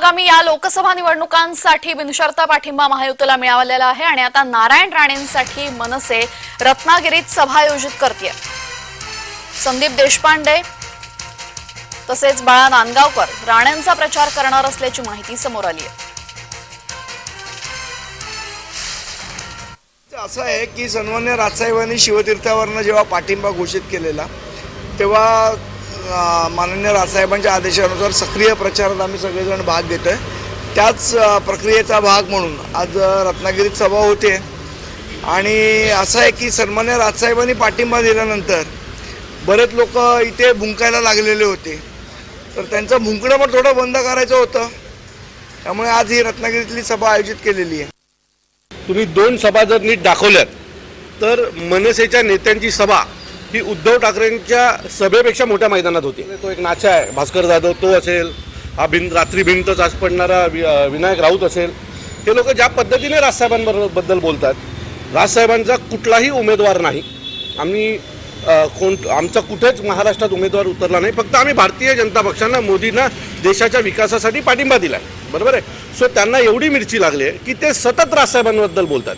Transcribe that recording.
आगामी या लोकसभा निवडणुकांसाठी बिनशर्त पाठिंबा महायुतीला मिळालेला आहे आणि आता नारायण राणेंसाठी मनसे रत्नागिरीत सभा आयोजित करते संदीप देशपांडे तसेच बाळा नांदगावकर राणेंचा प्रचार करणार असल्याची माहिती समोर आली आहे असं आहे की सन्मान्य राजसाहेबांनी शिवतीर्थावरनं जेव्हा पाठिंबा घोषित केलेला तेव्हा माननीय राजसाहेबांच्या आदेशानुसार सक्रिय प्रचारात आम्ही सगळेजण भाग घेतोय. त्याच प्रक्रियेचा भाग म्हणून आज रत्नागिरीत सभा होते. आणि असं आहे की सन्मान्य राजसाहेबांनी पाठिंबा दिल्यानंतर बरेच लोक इथे भुंकायला लागलेले होते. तर त्यांचं भुंकणं पण थोडं बंद करायचं होतं. त्यामुळे आज ही रत्नागिरीतली सभा आयोजित केलेली आहे. तुम्ही दोन सभा जर नीट दाखवल्यात तर मनसेच्या नेत्यांची सभा ही उद्धव ठाकरेंच्या सभेपेक्षा मोठ्या मैदानात होती. तो एक नाचा आहे. भास्कर जाधव तो असेल हा भिंत रात्री भिंतच आज पडणारा वि- विनायक राऊत असेल. हे लोक ज्या पद्धतीने राजसाहेबांबद्दल बोलतात राजसाहेबांचा कुठलाही उमेदवार नाही. आम्ही कोण आमचा कुठेच महाराष्ट्रात उमेदवार उतरला नाही. फक्त आम्ही भारतीय जनता पक्षांना मोदींना देशाच्या विकासासाठी पाठिंबा दिला बरोबर आहे? सो त्यांना एवढी मिरची लागली आहे की ते सतत राजसाहेबांबद्दल बोलतात.